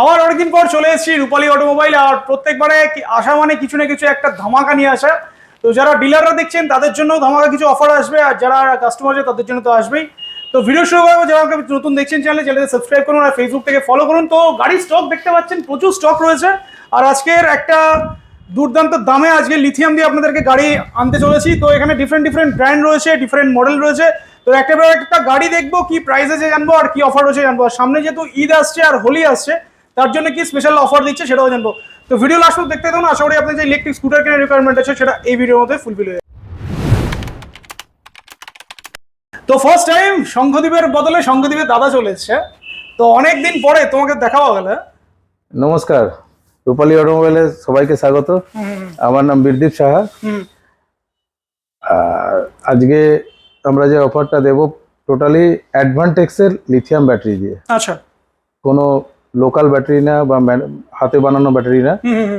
আবার অনেকদিন পর চলে এসেছি রূপালী অটোমোবাইল, আর প্রত্যেকবারে আসা মানে কিছু না কিছু একটা ধামাকা নিয়ে আসা। তো যারা ডিলাররা দেখছেন, তাদের জন্য ধামাকা কিছু অফার আসবে, আর যারা কাস্টমার আছে, তাদের জন্য তো আসবেই। তো ভিডিও শুরু করব, যারা নতুন দেখছেন চ্যানেলে চ্যানেলে সাবস্ক্রাইব করুন, আর ফেসবুক থেকে ফলো করুন। তো গাড়ির স্টক দেখতে পাচ্ছেন, প্রচুর স্টক রয়েছে। আর আজকের একটা দুর্দান্ত দামে আজকে লিথিয়াম দিয়ে আপনাদেরকে গাড়ি আনতে চলেছি। তো এখানে ডিফারেন্ট ডিফারেন্ট ব্র্যান্ড রয়েছে ডিফারেন্ট মডেল রয়েছে। তো একটা একটা গাড়ি দেখব, কি প্রাইস আছে জানব, আর কি অফার রয়েছে জানব। আর সামনে যেহেতু ঈদ আসছে, আর হোলি আসছে তার জন্য কি স্পেশাল অফার দিচ্ছে সেটাও জানব। তো ভিডিও লাস্ট দেখতে থাকুন আশা করি আপনার যে ইলেকট্রিক স্কুটার কেনার রিকোয়ারমেন্ট আছে সেটা এই ভিডিওর মধ্যে ফুলফিল হয়ে তো ফার্স্ট টাইম শঙ্খদ্বীপের বদলে শঙ্খদ্বীপের দাদা চলে এসছে। তো অনেক দিন পরে তোমাকে দেখা পাওয়া গেল। নমস্কার রূপালী অটোমোবাইলে সবাইকে স্বাগত। আমার নাম বীরদীপ সাহা। আজকে আমরা যে অফারটা দেব টোটালি অ্যাডভান্টেক্সের লিথিয়াম ব্যাটারি দিয়ে। আচ্ছা। কোনো লোকাল ব্যাটারি না বা হাতে বানানো ব্যাটারি না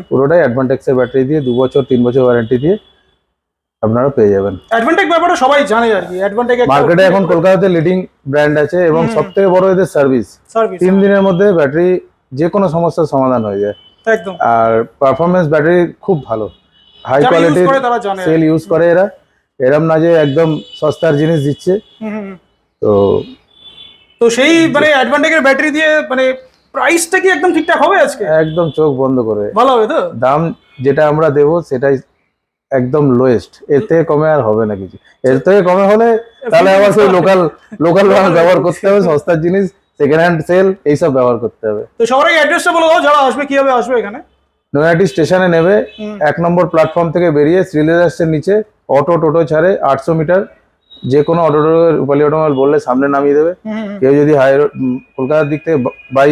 পুরোটাই অ্যাডভান্টেক্সের ব্যাটারি দিয়ে দু বছর তিন বছর ওয়ারেন্টি দিয়ে আপনারা পেয়ে যাবেন। অ্যাডভান্টেক ব্যাপারটা সবাই জানে আর কি। অ্যাডভান্টেজ মার্কেটে এখন কলকাতাতে লিডিং ব্র্যান্ড আছে এবং সব থেকে বড় এদের সার্ভিস তিন দিনের মধ্যে ব্যাটারি যে কোনো সমস্যার সমাধান হয়ে যায়। একদম। আর পারফরমেন্স ব্যাটারি খুব ভালো। হাই কোয়ালিটির করে সেল ইউজ করে এরা। এরম না যে একদম সস্তার জিনিস দিচ্ছে। তো তো সেই মানে অ্যাডভান্টেকের ব্যাটারি দিয়ে মানে প্রাইসটা কি একদম ঠিকঠাক হবে আজকে? একদম চোখ বন্ধ করে। ভালো হবে তো? দাম যেটা আমরা দেব সেটাই একদম লোয়েস্ট এর থেকে কমে আর হবে না কিছু। এর থেকে কমে হলে তাহলে আবার সেই লোকাল লোকাল ব্যবহার করতে হবে সস্তার জিনিস সেকেন্ড হ্যান্ড সেল এইসব ব্যবহার করতে হবে। তো সবার আগে অ্যাড্রেসটা বলে দাও যারা আসবে কীভাবে আসবে এখানে? নয়াটি স্টেশনে নেবে এক নম্বর প্ল্যাটফর্ম থেকে বেরিয়ে শ্রীলেদার্সের নিচে অটো টোটো ছাড়ে আটশো মিটার। যে কোনো অটো টোটো রূপালী অটোমোবাইল বললে সামনে নামিয়ে দেবে। কেউ যদি হাই রোড কলকাতার দিক থেকে বাই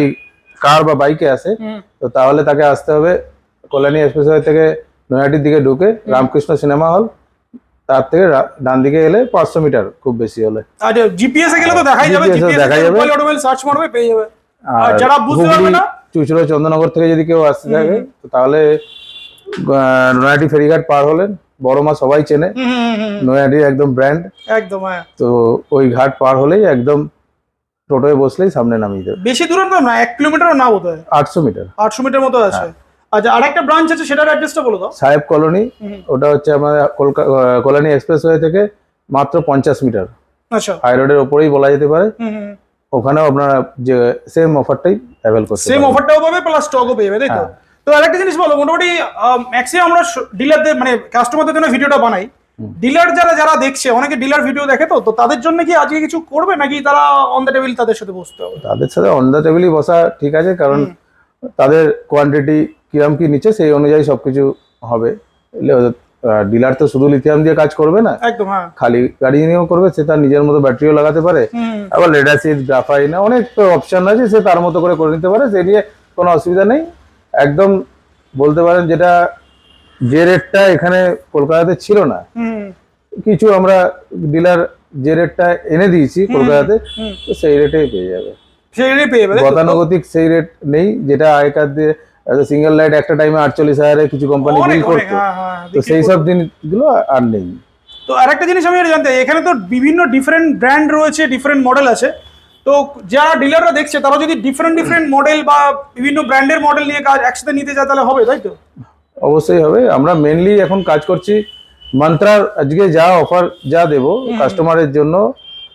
কার বা বাইকে আসে তো তাহলে তাকে আসতে হবে কল্যাণী এক্সপ্রেসওয়ে থেকে নয়াটির দিকে ঢুকে রামকৃষ্ণ সিনেমা হল তার থেকে ডান দিকে এলে পাঁচশো মিটার খুব বেশি হলে। জিপিএস এ গেলে তো দেখাই যাবে জিপিএস দেখাই যাবে। সার্চ মারবে পেয়ে যাবে। আর যারা বুঝতে পারবে না চুচড়ো চন্দ্রনগর থেকে যদি কেউ আসতে থাকে তো তাহলে নয়াটি ফেরিঘাট পার হলেন। বড় মা সবাই চেনে। হুম। একদম ব্র্যান্ড একদম হ্যাঁ। তো ওই ঘাট পার হলেই একদম টোটোয় বসলেই সামনে নামিয়ে দেবে। বেশি দূরত্ব না এক কিলোমিটারও না বোধ হয় আটশো মিটার। আটশো মিটার মতো আছে। আচ্ছা আরেকটা ব্রাঞ্চ আছে সেটার অ্যাড্রেসটা বলে দাও সাহেব কলোনি ওটা হচ্ছে আমাদের কলকাতা কল্যাণী এক্সপ্রেসওয়ে থেকে মাত্র পঞ্চাশ মিটার। আচ্ছা। হাই রোডের ওপরেই বলা যেতে পারে। ওখানেও আপনারা যে সেম অফারটাই অ্যাভেল করতে সেম অফারটাও পাবে প্লাস স্টকও পেয়ে যাবে তাই তো? হ্যাঁ। তো আরেকটা জিনিস বলো মোটামুটি ম্যাক্সিমাম আমরা ডিলারদের মানে কাস্টমারদের জন্য ভিডিওটা বানাই। ডিলার যারা যারা দেখছে অনেকে ডিলার ভিডিও দেখে তো তো তাদের জন্য কি আজকে কিছু করবে নাকি তারা অন দ্য টেবিল তাদের সাথে বসতে হবে? তাদের সাথে অন দ্য টেবিলই বসা ঠিক আছে কারণ তাদের কোয়ান্টিটি কিরম কি নিচ্ছে সেই অনুযায়ী সবকিছু হবে। ডিলার তো শুধু লিথিয়াম দিয়ে কাজ করবে না একদম হ্যাঁ। খালি গাড়ি নিয়েও করবে সে তার নিজের মতো ব্যাটারিও লাগাতে পারে। আবার লেডাসিড গ্রাফাইন অনেক অপশন আছে সে তার মতো করে করে নিতে পারে সে নিয়ে কোনো অসুবিধা নেই। একদম বলতে পারেন যেটা যে রেটটা এখানে কলকাতাতে ছিল না কিছু আমরা ডিলার যে রেটটা এনে দিয়েছি কলকাতাতে তো সেই রেটেই পেয়ে যাবে। সেটাই পেয়ে যাবে গতানুগতিক সেই রেট নেই যেটা আগেকার দিয়ে সিঙ্গেল লাইট একটা টাইমে আটচল্লিশ হাজারে কিছু কোম্পানি বিল করতো। হ্যাঁ হ্যাঁ তো সেই সব জিনিসগুলো আর নেই। তো আরেকটা জিনিস আমি এটা জানতে এখানে তো বিভিন্ন ডিফারেন্ট ব্র্যান্ড রয়েছে ডিফারেন্ট মডেল আছে। তো যারা ডিলাররা দেখছে তারা যদি ডিফারেন্ট ডিফারেন্ট মডেল বা বিভিন্ন ব্র্যান্ডের মডেল নিয়ে কাজ একসাথে নিতে চায় তাহলে হবে তাই তো? অবশ্যই হবে। আমরা মেনলি এখন কাজ করছি মন্ত্রার আজকে যা অফার যা দেব কাস্টমারের জন্য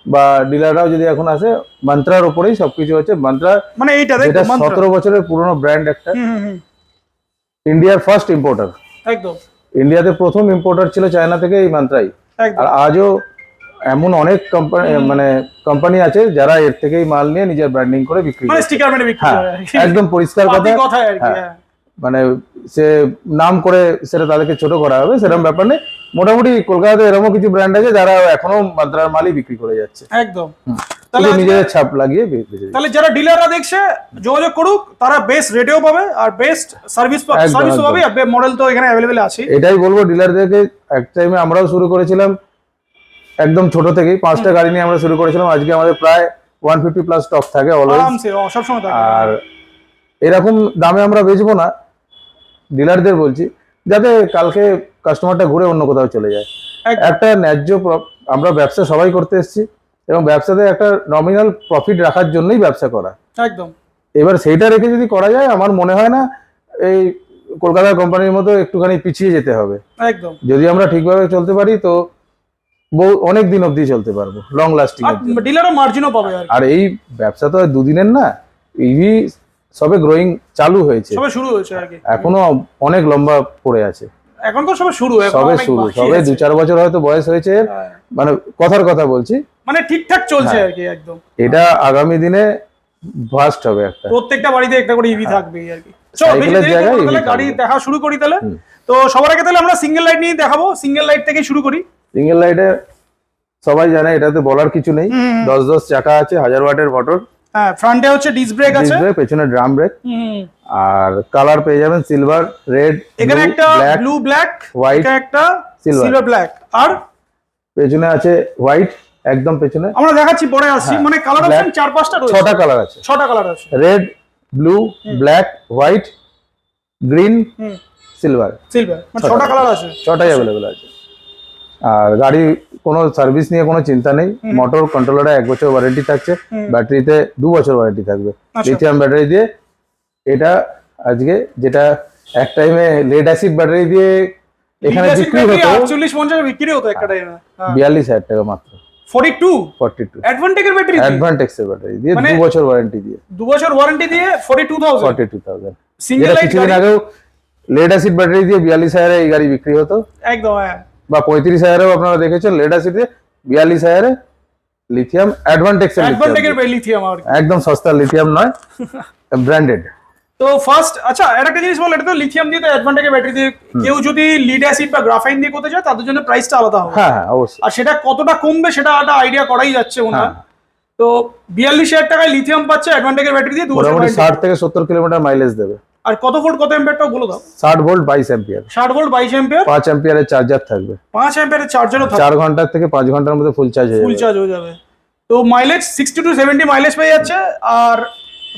বা ডিলাররাও যদি এখন আসে মন্ত্রার উপরেই সবকিছু হচ্ছে। মন্ত্রা মানে এইটা যেটা সতেরো বছরের পুরনো ব্র্যান্ড একটা। ইন্ডিয়ার ফার্স্ট ইম্পোর্টার একদম। ইন্ডিয়াতে প্রথম ইম্পোর্টার ছিল চায়না থেকে এই মন্ত্রাই। আর আজও এমন অনেক কোম্পানি মানে কোম্পানি আছে যারা এর থেকেই মাল নিয়ে নিজের ব্র্যান্ডিং করে বিক্রি মানে বিক্রি হ্যাঁ করে। একদম পরিষ্কার কথা। মানে সে নাম করে সেটা তাদেরকে ছোট করা হবে সেরকম ব্যাপার নেই। মোটামুটি কলকাতাতে এরকমও কিছু ব্র্যান্ড আছে যারা এখনও মাত্রার মালই বিক্রি করে যাচ্ছে। একদম। তাহলে নিজেদের ছাপ লাগিয়ে। তাহলে যারা ডিলাররা দেখছে যোগাযোগ করুক তারা বেস্ট রেটেও পাবে আর বেস্ট সার্ভিস সার্ভিস পাবে আর মডেল তো এখানে অ্যাভেলেবেল আছে এটাই বলব ডিলারদেরকে এক টাইমে আমরাও শুরু করেছিলাম একদম ছোট থেকেই। পাঁচটা গাড়ি নিয়ে আমরা শুরু করেছিলাম আজকে আমাদের প্রায় ওয়ান ফিফটি প্লাস স্টক থাকে অলওয়েজ সবসময় আর এরকম দামে আমরা বেচবো না। ডিলারদের বলছি যাতে কালকে কাস্টমারটা ঘুরে অন্য কোথাও চলে যায়। একটা ন্যায্য আমরা ব্যবসা সবাই করতে এসেছি এবং ব্যবসাতে একটা নমিনাল প্রফিট রাখার জন্যই ব্যবসা করা। একদম। এবার সেইটা রেখে যদি করা যায় আমার মনে হয় না এই কলকাতার কোম্পানির মতো একটুখানি পিছিয়ে যেতে হবে। একদম। যদি আমরা ঠিকভাবে চলতে পারি তো বহু অনেক দিন অবধি চলতে পারব লং লাস্টিং ডিলারও মার্জিনও পাবে আর এই ব্যবসা তো দুদিনের না ইভি সবে গ্রোয়িং চালু হয়েছে। সবে শুরু হয়েছে আর কি। এখনও অনেক লম্বা পড়ে আছে। এখন তো সবে শুরু সবে শুরু সবে। দু চার বছর হয়তো বয়স হয়েছে। হ্যাঁ। মানে কথার কথা বলছি। মানে ঠিকঠাক চলছে হ্যাঁ। আর কি একদম। এটা আগামী দিনে ফার্স্ট হবে একটা। প্রত্যেকটা বাড়িতে একটা করে ইভি থাকবেই আর কি। গাড়ি দেখা শুরু করি তাহলে। তো সবার আগে তাহলে আমরা সিঙ্গেল লাইট নিয়ে দেখাবো। সিঙ্গেল লাইট থেকে শুরু করি। সিঙ্গেল লাইটে সবাই জানে এটাতে বলার কিছু নেই। দশ দশ চাকা আছে হাজার ওয়াটের মোটর হ্যাঁ ফ্রন্টে হচ্ছে ডিস ব্রেক আছে। ব্রেক পেছনে ড্রাম ব্রেক হুম। আর কালার পেয়ে যাবেন সিলভার রেড এখানে একটা ব্লু ব্ল্যাক এখানে একটা সিলভার ব্ল্যাক আর? পেছনে আছে হোয়াইট একদম পেছনে। আমরা দেখাচ্ছি পরে আসছি। হ্যাঁ, মানে কালার অপশন চার পাঁচটা রয়েছে। ছটা কালার আছে। ছটা কালার আছে। Red blue black white green silver silver মানে ছটা। কালার আছে। ছটাই অ্যাভেলেবেল আছে। আর গাড়ি কোনো সার্ভিস নিয়ে কোনো চিন্তা নেই। মোটর কন্ট্রোলারে এক বছর ওয়ারেন্টি থাকছে। ব্যাটারিতে দু বছর ওয়ারেন্টি থাকবে। আচ্ছা। লিথিয়াম ব্যাটারি দিয়ে এটা আজকে যেটা এক টাইমে লেড অ্যাসিড ব্যাটারি দিয়ে এখানে বিক্রি হতো। চল্লিশ পঞ্চাশ বিক্রি হতো একটা টাইমে বিয়াল্লিশ হাজার টাকা মাত্র। Forty two forty two battery অ্যাডভান্টেক্সের battery দিয়ে মানে- দু বছর ওয়ারেন্টি দিয়ে। দু বছর ওয়ারেন্টি দিয়ে forty two thousand forty two thousand single light কিছুদিন আগেও লেড অ্যাসিড ব্যাটারি দিয়ে বিয়াল্লিশ হাজারে এই গাড়ি বিক্রি হতো। একদম হ্যাঁ। বা পঁয়ত্রিশ হাজারেও আপনারা দেখেছেন লেড অ্যাসিডে বিয়াল্লিশ হাজারে লিথিয়াম অ্যাডভান্টেক্স লিথিয়াম একদম সস্তা লিথিয়াম নয় ব্র্যান্ডেড তো ফার্স্ট আচ্ছা একটা জিনিস বল এটা তো লিথিয়াম দিয়ে তো অ্যাডভান্টেজের ব্যাটারি দিয়ে কেউ যদি লিড অ্যাসিড বা গ্রাফাইন দিয়ে করতে চায় তাদের জন্য প্রাইসটা আলাদা হবে। হ্যাঁ হ্যাঁ অবশ্যই। আর সেটা কতটা কমবে সেটা একটা আইডিয়া করাই যাচ্ছে মনে হয়। তো বিয়াল্লিশ হাজার টাকায় লিথিয়াম পাচ্ছে অ্যাডভান্টেজের ব্যাটারি দিয়ে মোটামুটি। ষাট থেকে সত্তর কিলোমিটার মাইলেজ দেবে। আর কত ভোল্ট কত এম্পিয়ারটাও বলে দাও। ষাট ভোল্ট বাইশ অ্যাম্পিয়ার। ষাট ভোল্ট বাইশ এম্পিয়ার পাঁচ অ্যাম্পিয়ারের চার্জার থাকবে। পাঁচ এম্পিয়ারের চার্জারও থাকে চার ঘণ্টার থেকে পাঁচ ঘণ্টার মধ্যে ফুল চার্জ হয়ে যাবে। ফুল চার্জ হয়ে যাবে। তো mileage sixty two seventy mileage পেয়ে যাচ্ছে আর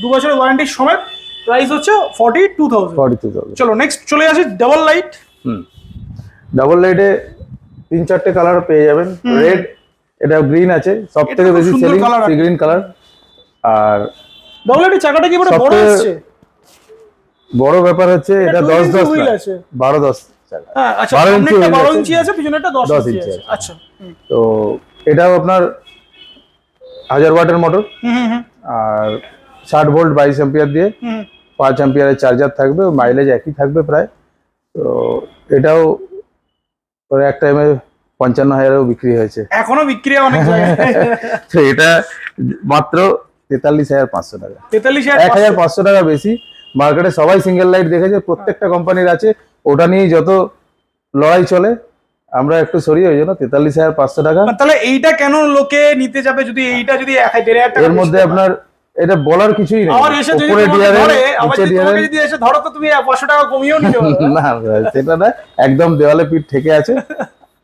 দু বছরের ওয়ারেন্টির সমেত প্রাইস হচ্ছে forty two thousand forty two thousand চলো নেক্সট চলে আসি ডাবল লাইট হুম। ডাবল লাইটে তিন চারটে কালার পেয়ে যাবেন। রেড এটা গ্রিন আছে সব থেকে বেশি সেলিং গ্রিন কালার আর ডাবল লাইটের চাকাটা কি বড় বড় আসছে? বড় ব্যাপার হচ্ছে এটা দশ 20 দশ না, আছে। বারো দশ। চাকা। হ্যাঁ আচ্ছা বারো সামনে ইঞ্চি আছে। দশ ইঞ্চি আছে। আচ্ছা তো এটাও আপনার হাজার ওয়াটের মোটর হুম হুম, হুম। আর ষাট ভোল্ট বাইশ অ্যাম্পিয়ার দিয়ে হুম। পাঁচ অ্যাম্পিয়ারের চার্জার থাকবে মাইলেজ একই থাকবে প্রায়। তো এটাও পরে এক টাইমে পঞ্চান্ন হাজারেও বিক্রি হয়েছে। এখনও বিক্রি অনেক তো এটা মাত্র তেতাল্লিশ হাজার পাঁচশো টাকা। তেতাল্লিশ হাজার এক হাজার পাঁচশো টাকা বেশি। মার্কেটে সবাই সিঙ্গেল লাইট দেখেছে প্রত্যেকটা কোম্পানির আছে। ওটা নিয়েই যত লড়াই চলে আমরা একটু সরি ওই জন্য তেতাল্লিশ হাজার পাঁচশো টাকা। তাহলে এইটা কেন লোকে নিতে যাবে যদি এইটা যদি এর মধ্যে আপনার এটা বলার কিছুই নেই। আবার এসে যদি উপরে ডিয়ারে নিচে ডিয়ারে যদি এসে ধরো তো তুমি পাঁচশো টাকা কমিয়েও নিতে না সেটা না একদম দেওয়ালে পিঠ ঠেকে আছে।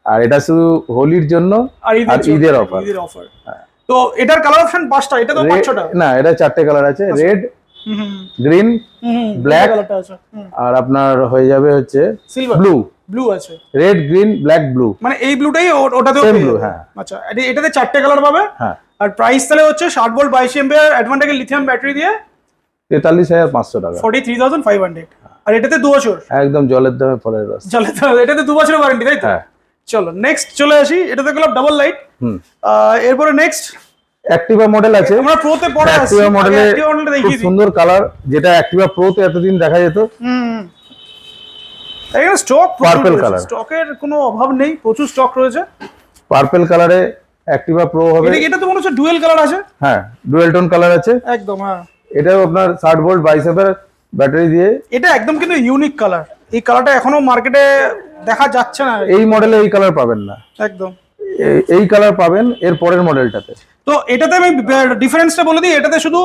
আর এটা শুধু হোলির জন্য আর ঈদের অফার তো এটার কালার অপশন পাঁচটা এটা তো না এটা চারটে কালার আছে। রেড গ্রিন হুম Black? কালারটা আছে আর আপনার হয়ে যাবে হচ্ছে সিলভার ব্লু ব্লু আছে। রেড গ্রিন ব্ল্যাক ব্লু মানে এই ব্লুটাই ওটাতেও পেয়ে হ্যাঁ। আচ্ছা এটাতে চারটে কালার পাবে। হ্যাঁ। আর প্রাইস তাহলে হচ্ছে ষাট ভোল্ট বাইশ এম্পিয়ার অ্যাডভান্টেজের লিথিয়াম ব্যাটারি দিয়ে তেতাল্লিশ হাজার পাঁচশো টাকা। Forty three thousand five hundred আর এটাতে দু বছর। একদম জলের দামে ফলের রস চলে তো এটাতে দু বছরের ওয়ারেন্টি তাই তো? হ্যাঁ। চলো নেক্সট চলে আসি। এটাতে গেলাম ডাবল লাইট হুম। এরপরে নেক্সট অ্যাক্টিভা মডেল আছে। আমরা প্রোতে পরে আসি অ্যাক্টিভা মডেলে খুব সুন্দর কালার যেটা অ্যাক্টিভা প্রোতে এতদিন দেখা যেত। হুম। এখানে স্টক Purple colour। স্টকের কোনো অভাব নেই প্রচুর স্টক রয়েছে। পার্পেল কালারে অ্যাক্টিভা প্রো হবে। এটা তো মনে হচ্ছে ডুয়েল কালার আছে? হ্যাঁ ডুয়েল টোন কালার আছে। একদম হ্যাঁ। এটাও আপনার ষাট ভোল্ট বাইশ এম্পিয়ার ব্যাটারি দিয়ে। এটা একদম কিন্তু ইউনিক কালার এই কালারটা এখনও মার্কেটে দেখা যাচ্ছে না। এই মডেলে এই কালার পাবেন না। একদম। এই কালার পাবেন এর পরের মডেলটাতে তো এটাতে আমি ডিফারেন্সটা বলে দিই এটাতে শুধু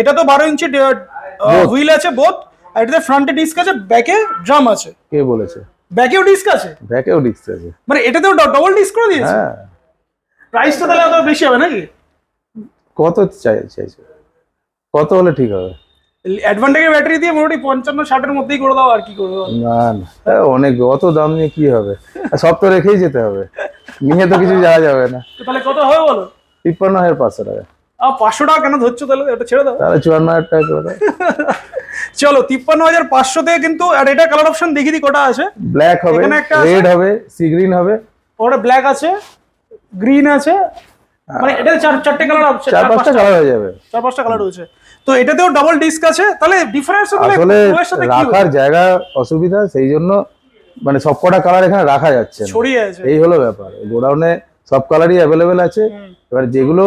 এটা তো বারো ইঞ্চি হুইল আছে বোথ আর এটাতে ফ্রন্টে ডিস্ক আছে ব্যাকে ড্রাম আছে। কে বলেছে? ব্যাকেও ডিস্ক আছে? ব্যাকেও ডিস্ক আছে। মানে এটাতেও ডবল ডিস্ক করে দিয়েছে? হ্যাঁ। প্রাইসটা তাহলে অত বেশি হবে নাকি? কত চাই চাইছো? কত হলে ঠিক হবে? অ্যাডভান্টেজের ব্যাটারি দিয়ে মোটামুটি পঞ্চান্ন ষাটের মধ্যেই করে দাও আর কি করবে বলো? না না। অনেক অত দাম নিয়ে কি হবে? সব তো রেখেই যেতে হবে। নিয়ে তো কিছু যাওয়া যাবে না। তাহলে কত হবে বলো? তিপ্পান্ন হাজার পাঁচশো টাকা। আর পাঁচশো টাকা কেন ধরছো তাহলে? ওটা ছেড়ে দাও। তাহলে চুয়ান্ন হাজার টাকা করে দাও। চলো তিপ্পান্ন হাজার পাঁচশোতে কিন্তু আর এটা কালার অপশন দেখিয়ে দিই কটা আছে। ব্ল্যাক হবে রেড হবে সি গ্রিন হবে। ওটা ব্ল্যাক আছে গ্রিন আছে। মানে এটা চার চারটে কালার চার পাঁচটা কালার হয়ে যাবে। চার পাঁচটা কালার রয়েছে। তো এটাতেও ডাবল ডিস্ক আছে। তাহলে ডিফারেন্স আসলে রাখার জায়গা অসুবিধা সেই জন্য মানে সবকটা কালার এখানে রাখা যাচ্ছে ছড়িয়ে আছে। এই হলো ব্যাপার। গোডাউনে সব কালারই অ্যাভেলেবেল আছে। এবার যেগুলো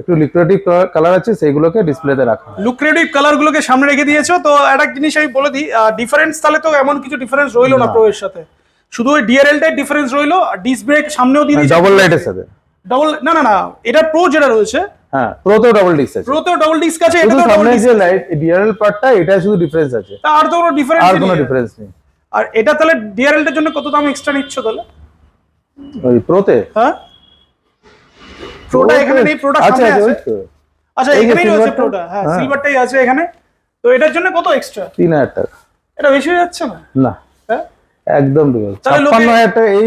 একটু লিকুইডিভ কালার আছে সেইগুলোকে ডিসপ্লেতে রাখা। লুক্রেটিভ কালার গুলোকে সামনে রেখে দিয়েছ। তো একটা জিনিস আমি বলে দিই ডিফারেন্স তাহলে তো এমন কিছু ডিফারেন্স রইল না প্রো এর সাথে। শুধু ওই ডিআরএল টাই ডিফারেন্স রইল আর ডিস ব্রেক সামনেও দিয়ে দিয়েছে ডবল লাইটের সাথে। ডাবল না না না এটা প্রো যেটা রয়েছে হ্যাঁ প্রোতেও ডাবল ডিস্ক আছে। ডাবল ডিস্ক আছে শুধু এটাতেও সামনে যে লাইট ডিআরএল পার্টটা এটা শুধু ডিফারেন্স আছে। আর তো কোনো ডিফারেন্স আর কোনো ডিফারেন্স নেই। আর এটা তাহলে ডিআরএল এর জন্য কত দাম এক্সট্রা নিচ্ছ তাহলে? ওই প্রোতে? হ্যাঁ? প্রোটা এখানে নেই প্রোটা আচ্ছা সামনে আছে এখানেই রয়েছে প্রোটা। হ্যাঁ হ্যাঁ। সিলভারটাই আছে এখানে। তো এটার জন্য কত এক্সট্রা তিন হাজার টাকা। এটা বেশি হয়ে যাচ্ছে না? না। হ্যাঁ? একদম ঠিক আছে টাকা এই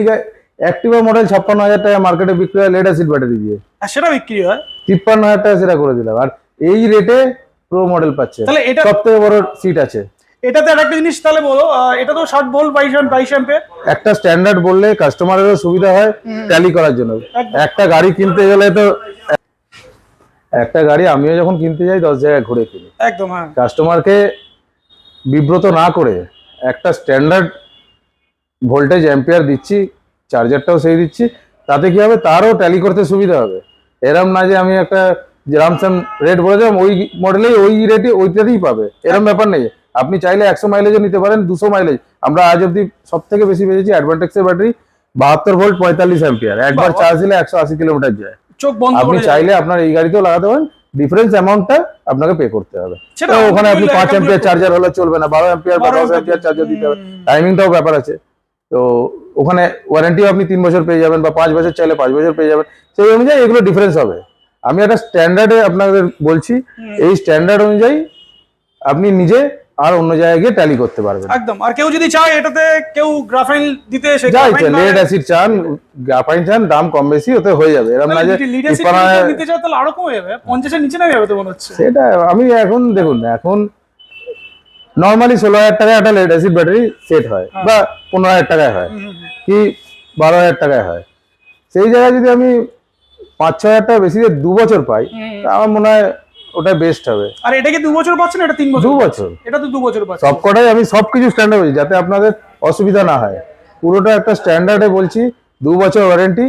অ্যাক্টিভা মডেল ছাপ্পান্ন হাজার টাকা মার্কেটে বিক্রি হয় লেড অ্যাসিড ব্যাটারি দিয়ে সেটা বিক্রি হয়। তিপ্পান্ন হাজার টাকা সেটা করে দিলাম। আর এই রেটে প্রো মডেল পাচ্ছে। তাহলে এটা- সব থেকে বড় সিট আছে। এটাতে আর একটা জিনিস তাহলে বলো এটা তো ষাট ভোল্ট বাইশ বাইশ অ্যাম্পের একটা স্ট্যান্ডার্ড বললে কাস্টমারেরও সুবিধা হয় ট্যালি করার জন্য। একটা গাড়ি কিনতে গেলে তো একটা গাড়ি আমিও যখন কিনতে যাই দশ জায়গায় ঘুরে কিনি একদম হ্যাঁ। কাস্টমারকে বিব্রত না করে একটা স্ট্যান্ডার্ড ভোল্টেজ অ্যাম্পিয়ার দিচ্ছি চার্জারটাও সেই দিচ্ছি তাতে কি হবে? তারও ট্যালি করতে সুবিধা হবে। এরম না যে আমি একটা রামসাম রেট বলে দিলাম ওই মডেলেই ওই রেটে ওইটাতেই পাবে। এরম ব্যাপার নেই। আপনি চাইলে একশো মাইলেজও নিতে পারেন দুশো মাইলেজ আমরা আজ অব্দি সব থেকে বেশি পেয়েছি অ্যাডভান্টেক্সের ব্যাটারি বাহাত্তর ভোল্ট পঁয়তাল্লিশ অ্যাম্পিয়ার একবার চার্জ দিলে একশো আশি কিলোমিটার যায়। চোখ বন্ধ আপনি চাইলে আপনার এই গাড়িতেও লাগাতে পারেন ডিফারেন্স অ্যামাউন্টটা আপনাকে পে করতে হবে। ওখানে আপনি পাঁচ অ্যাম্পিয়ার চার্জার হলে চলবে না বারো অ্যাম্পিয়ার বা 12 দশ অ্যাম্পিয়ার চার্জার দিতে হবে। টাইমিংটাও ব্যাপার আছে। তো ওখানে ওয়ারেন্টিও আপনি তিন বছর পেয়ে যাবেন বা পাঁচ বছর চাইলে পাঁচ বছর পেয়ে যাবেন। সেই অনুযায়ী এগুলো ডিফারেন্স হবে। আমি একটা স্ট্যান্ডার্ডে আপনাদের বলছি এই স্ট্যান্ডার্ড অনুযায়ী আপনি নিজে আর অন্য জায়গায় গিয়ে ট্যালি করতে পারবেন। একদম। আর কেউ যদি চায় এটাতে কেউ গ্রাফাইন দিতে সে graphite লেড অ্যাসিড চান গ্রাফাইন চান দাম কম বেশি ওতে হয়ে যাবে। এরকম না যে হাজার- নিতে চায় তাহলে আরও কমে যাবে। পঞ্চাশের নিচে নামে যাবে তো মনে হচ্ছে। সেটা আমি এখন দেখুন এখন নর্মালি ষোলো হাজার টাকায় একটা লেড অ্যাসিড ব্যাটারি সেট হয় বা পনেরো হাজার টাকায় হয়। কি বারো হাজার টাকায় হয়। সেই জায়গায় যদি আমি পাঁচ ছ হাজার টাকা বেশি দিয়ে দু বছর পাই আমার মনে হয় ওটা বেস্ট হবে। আর এটা কি দু বছর পাচ্ছেন এটা তিন বছর দু বছর। এটা তো দু বছর পাচ্ছেন সব কটাই আমি সব কিছু স্ট্যান্ডার্ড বলছি যাতে আপনাদের অসুবিধা না হয়। পুরোটা একটা স্ট্যান্ডার্ডে বলছি দু বছর ওয়ারেন্টি।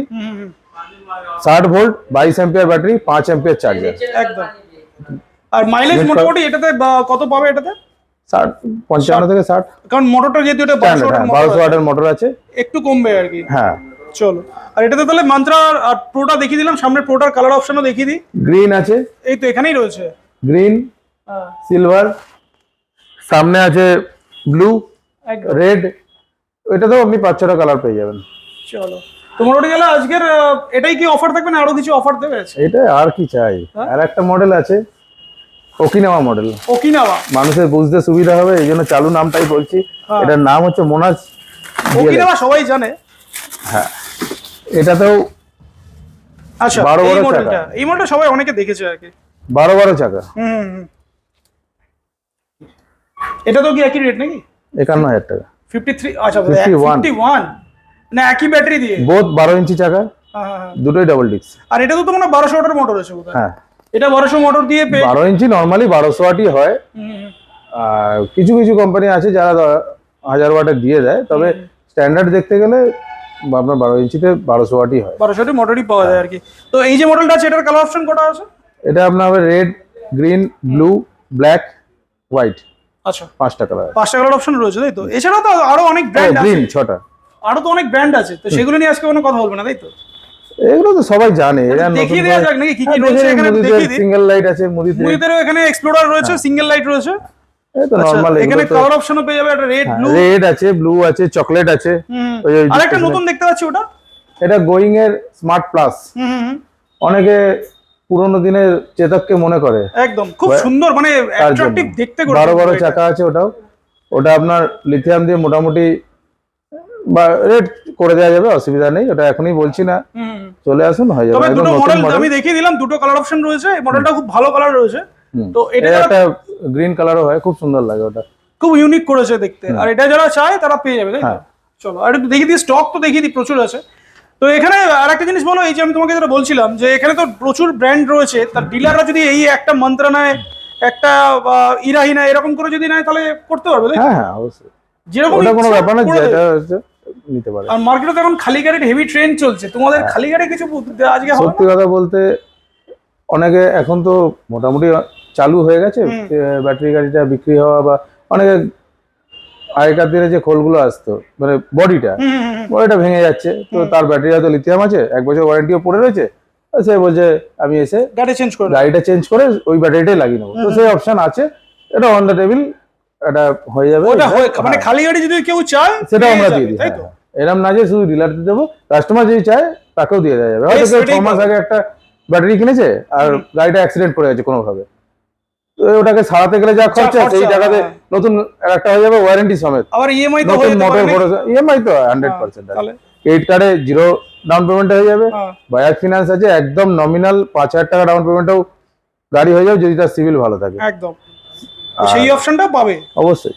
ষাট ভোল্ট বাইশ অ্যাম্পিয়ার ব্যাটারি পাঁচ অ্যাম্পিয়ার চার্জার একদম। আর মাইলেজ মোটামুটি এটাতে কত পাবে এটাতে? ষাট পঞ্চান্ন থেকে ষাট। কারণ মোটরটা যেহেতু এটা বারোশো হ্যাঁ ওয়াটের মোটর আছে। একটু কমবে আর কি। হ্যাঁ। চলো। আর এটাতে তাহলে মান্ত্রা আর প্রোটা দেখিয়ে দিলাম। সামনে প্রোটার কালার অপশনও দেখিয়ে দিই। গ্রিন আছে। এই তো এখানেই রয়েছে। গ্রিন হ্যাঁ, সিলভার সামনে আছে ব্লু রেড। এটাতেও আপনি পাঁচ ছটা কালার পেয়ে যাবেন। চলো। তো মোটামুটি গেলে আজকের এটাই কি অফার থাকবে না? আরও কিছু অফার দেবে? আছে এটা আর কি চাই। হ্যাঁ? আর একটা মডেল আছে। ওকিনাওয়া মডেল ওকিনাওয়া মানুষের বুঝতে সুবিধা হবে এই জন্য চালু নামটাই বলছি। হ্যাঁ। এটার নাম হচ্ছে মোনাজ ওকিনাওয়া সবাই জানে। হ্যাঁ। এটাতেও আচ্ছা বারো বারো চাকা। এই মডেলটা সবাই অনেকে দেখেছে আর কি। বারো বারো চাকা। হুম। এটা তো কি একই রেট নাকি? একান্ন হাজার টাকা। ফিফটি থ্রি আচ্ছা 51 ফিফটি ওয়ান না একই ব্যাটারি দিয়ে? বোধ বারো ইঞ্চি চাকা হ্যাঁ, হ্যাঁ। দুটোই ডাবল ডিস্ক আর এটা তো তোমার বারোশো ওয়াটের মোটর আছে হ্যাঁ। এটা বারোশো মোটর দিয়ে পেয়ে বারো ইঞ্চি নর্মালি বারোশো ওয়াটই হয়। কিছু কিছু কোম্পানি আছে যারা হাজার ওয়াটের দিয়ে দেয় তবে স্ট্যান্ডার্ড দেখতে গেলে আপনার বারো ইঞ্চিতে বারোশো ওয়াটই হয়। বারোশো ওয়াটের মোটরই পাওয়া যায় আর কি। তো এই যে মডেলটা আছে এটার কালার অপশন কটা আছে? এটা আপনার হবে red green blue black white আচ্ছা। পাঁচটা কালার পাঁচটা কালার অপশন রয়েছে তাই তো? এছাড়াও তো আরও অনেক ব্র্যান্ড আছে। গ্রিন ছটা। আরও তো অনেক ব্র্যান্ড আছে। তো সেগুলো নিয়ে আজকে কোনো কথা বলবে না তাই তো? এগুলো তো সবাই জানে। দেখিয়ে দেওয়া যাক নাকি কি কি হ্যাঁ, রয়েছে এখানে দেখিয়ে দিই। সিঙ্গেল লাইট আছে মুদিতে এখানে এক্সপ্লোরার রয়েছে সিঙ্গেল লাইট রয়েছে। এই তো আচ্ছা, এখানে কালার অপশনও পেয়ে যাবে একটা রেড ব্লু রেড আছে ব্লু আছে চকলেট আছে। ওই যে- আর একটা নতুন দেখতে পাচ্ছি ওটা। এটা গোয়িং এর স্মার্ট প্লাস। অনেকে পুরোনো দিনের চেতককে মনে করে। একদম খুব সুন্দর মানে অ্যাট্রাকটিভ দেখতে করে। বারো বারো চাকা আছে ওটাও। ওটা আপনার লিথিয়াম দিয়ে মোটামুটি বা রেট করে দেওয়া যাবে অসুবিধা নেই ওটা এখনই বলছি না। চলে আসুন হয়ে যাবে দুটো মডেল আমি দেখিয়ে দিলাম দুটো কালার অপশন রয়েছে এই মডেলটা খুব ভালো কালার রয়েছে। তো এটা একটা গ্রিন কালারও হয় খুব সুন্দর লাগে ওটা। খুব ইউনিক করেছে দেখতে। আর এটা যারা চায় তারা পেয়ে যাবে তাই হ্যাঁ। চলো আর একটু দেখিয়ে দিই স্টক তো দেখিয়ে দিই প্রচুর আছে। তো এখানে আর একটা জিনিস বলো এই যে আমি তোমাকে যেটা বলছিলাম যে এখানে তো প্রচুর ব্র্যান্ড রয়েছে তার ডিলাররা যদি এই একটা মন্ত্রা নেয় একটা আহ, ইরাহি নেয় এরকম করে যদি নেয় তাহলে করতে পারবে হ্যাঁ হ্যাঁ অবশ্যই। যেরকম কোনো ব্যাপার না যেটা নিতে পারে। আর মার্কেটে তো এখন খালি গাড়ির হেভি ট্রেন চলছে। তোমাদের খালি গাড়ি কিছু আজকে সত্যি কথা বলতে অনেকে এখন তো মোটামুটি চালু হয়ে গেছে ব্যাটারি গাড়িটা বিক্রি হওয়া বা অনেকে আগেকার দিনে যে খোলগুলো আসতো মানে বডিটা। বডিটা ভেঙে যাচ্ছে তো তার ব্যাটারি হয়তো লিথিয়াম আছে এক বছর ওয়ারেন্টিও পড়ে রয়েছে সে বলছে আমি এসে গাড়ি চেঞ্জ করে। গাড়িটা চেঞ্জ করে ওই ব্যাটারিটাই লাগিয়ে নেব। তো সেই অপশন আছে এটা অন দ্য টেবিল এটা হয়ে যাবে ওটা হয় মানে। খালি গাড়ি যদি কেউ চায় সেটাও আমরা দিয়ে দিই হ্যাঁ। এরম না যে শুধু দেবো কাস্টমার যদি চায় তাকেও দিয়ে দেওয়া যাবে। হয়তো ছ মাস আগে একটা ব্যাটারি কিনেছে আর গাড়িটা অ্যাক্সিডেন্ট করে গেছে কোনোভাবে। তো ওটাকে সারাতে গেলে যা খরচা সেই জায়গাতে হ্যাঁ। নতুন একটা হয়ে যাবে ওয়ারেন্টি সমেত। আবার ইএমআই তো নতুন মোটর ইএমআই তো হান্ড্রেড পার্সেন্ট ক্রেডিট কার্ডে জিরো ডাউন পেমেন্ট হয়ে যাবে। বাজাজ ফিনান্স আছে একদম নমিনাল পাঁচ হাজার টাকা ডাউন পেমেন্টও গাড়ি হয়ে যাবে যদি তার সিভিল ভালো থাকে। একদম। সেই অপশনটা পাবে। অবশ্যই।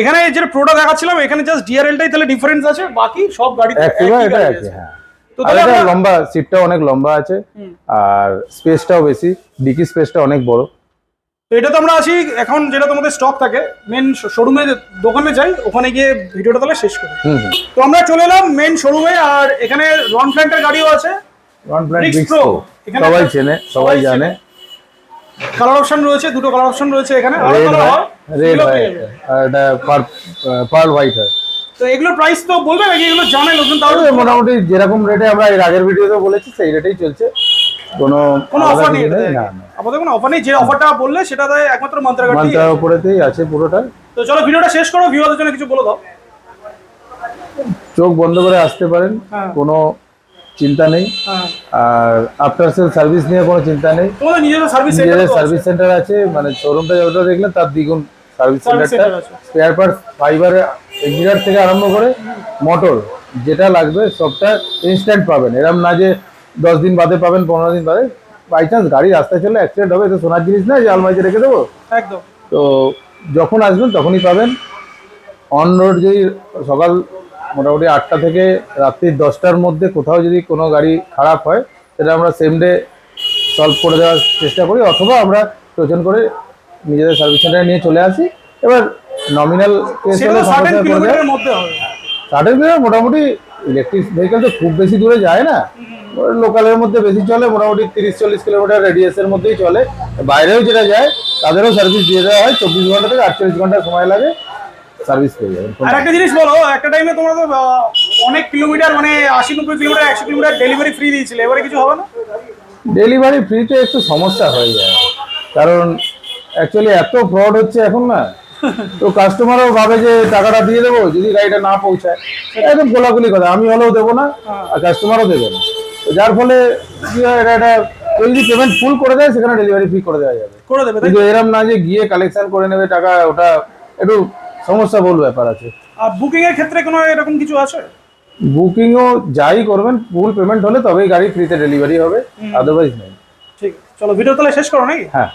এখানে যেটা প্রোটা দেখাচ্ছিলাম এখানে জাস্ট ডিআরএলটাই তাহলে ডিফারেন্স আছে বাকি সব গাড়ি অ্যাক্টিভা এটা একই হ্যাঁ। তো তাহলে আমরা- লম্বা সিটটা অনেক লম্বা আছে আর স্পেসটাও বেশি ডিকি স্পেসটা অনেক বড়। তো এটা তো আমরা আছি এখন যেটা তোমাদের স্টক থাকে মেন শোরুমে দোকানে যাই ওখানে গিয়ে ভিডিওটা তাহলে শেষ করি। তো আমরা চলে এলাম মেন শোরুমে আর এখানে রন ফ্ল্যান্টের গাড়িও আছে। প্রো এখানে সবাই চেনে সবাই জানে। কালার অপশন রয়েছে দুটো কালার অপশন রয়েছে এখানে। রেড হয় রেড হয় আর এটা পার্ল হোয়াইট হয়। তো এগুলোর প্রাইস তো বলবে নাকি এগুলো জানে লোকজন তাহলে মোটামুটি যেরকম রেটে আমরা এর আগের ভিডিওতে বলেছি সেই রেটেই চলছে। কোনো কোনো অফার নেই না আমাদের কোনো অফার নেই যে অফারটা বললে সেটা দেয় একমাত্র মন্ত্রা গাড়ি মানটার উপরেতেই আছে পুরোটা। তো চলো ভিডিওটা শেষ করো ভিউয়ারদের জন্য কিছু বলে দাও। চোখ বন্ধ করে আসতে পারেন। হ্যাঁ। কোনো চিন্তা নেই। হ্যাঁ। আর আফটার সেল সার্ভিস নিয়ে কোনো চিন্তা নেই। নিজেদের সার্ভিস সেন্টার আছে। মানে শোরুমটা যতটা দেখলেন তার দ্বিগুণ সার্ভিস সেন্টারটা স্পেয়ার পার্টস ফাইবারে ইঞ্জিনিয়ার থেকে আরম্ভ করে মোটর যেটা লাগবে সবটা ইনস্ট্যান্ট পাবেন। এরম না যে দশ দিন বাদে পাবেন পনেরো দিন বাদে। বাই চান্স গাড়ি রাস্তায় চলে অ্যাক্সিডেন্ট হবে তো সোনার জিনিস না যে আলমারিতে রেখে দেবো। একদম। তো যখন আসবেন তখনই পাবেন। অন রোড যদি সকাল মোটামুটি আটটা থেকে রাত্রি দশটার মধ্যে কোথাও যদি কোনো গাড়ি খারাপ হয় সেটা আমরা সেম ডে সলভ করে দেওয়ার চেষ্টা করি অথবা আমরা প্রয়োজন করে নিজেদের সার্ভিস সেন্টারে নিয়ে চলে আসি। এবার নমিনাল কেস হলে সার্টেন কিলোমিটার মোটামুটি ইলেকট্রিক ভেহিকেল তো খুব বেশি দূরে যায় না। লোকালের মধ্যে বেশি চলে মোটামুটি তিরিশ চল্লিশ কিলোমিটার রেডিয়াসের মধ্যেই চলে। বাইরেও যেটা যায় তাদেরও সার্ভিস দিয়ে দেওয়া হয় চব্বিশ ঘণ্টা থেকে আটচল্লিশ ঘণ্টা সময় লাগে। সার্ভিস পেয়ে যাবেন আর একটা জিনিস বলো একটা টাইমে তোমরা তো অনেক কিলোমিটার মানে আশি নব্বই কিলোমিটার একশো কিলোমিটার ডেলিভারি ফ্রি দিয়েছিলে এবারে কিছু হবে না? ডেলিভারি ফ্রিতে একটু সমস্যা হয়ে যায়। কারণ অ্যাকচুয়ালি এত ফ্রড হচ্ছে এখন না। তো কাস্টমারও ভাবে যে টাকাটা দিয়ে দেবো যদি গাড়িটা না পৌঁছায়। একদম গোলাগুলি কথা আমি হলেও দেবো না আর কাস্টমারও দেবে না। যার ফলে কি হয় এটা একটা যদি পেমেন্ট ফুল করে দেয় সেখানে ডেলিভারি ফ্রি করে দেওয়া যাবে। করে দেবে কিন্তু এরম না যে গিয়ে কালেকশন করে নেবে টাকা ওটা একটু সমস্যা বল ব্যাপার আছে। আর বুকিং এর ক্ষেত্রে কোনো এরকম কিছু আছে? বুকিংও যাই করবেন ফুল পেমেন্ট হলে তবেই গাড়ি ফ্রিতে ডেলিভারি হবে আদারওয়াইজ নেই। ঠিক চলো ভিডিও তাহলে শেষ করো নাকি? হ্যাঁ।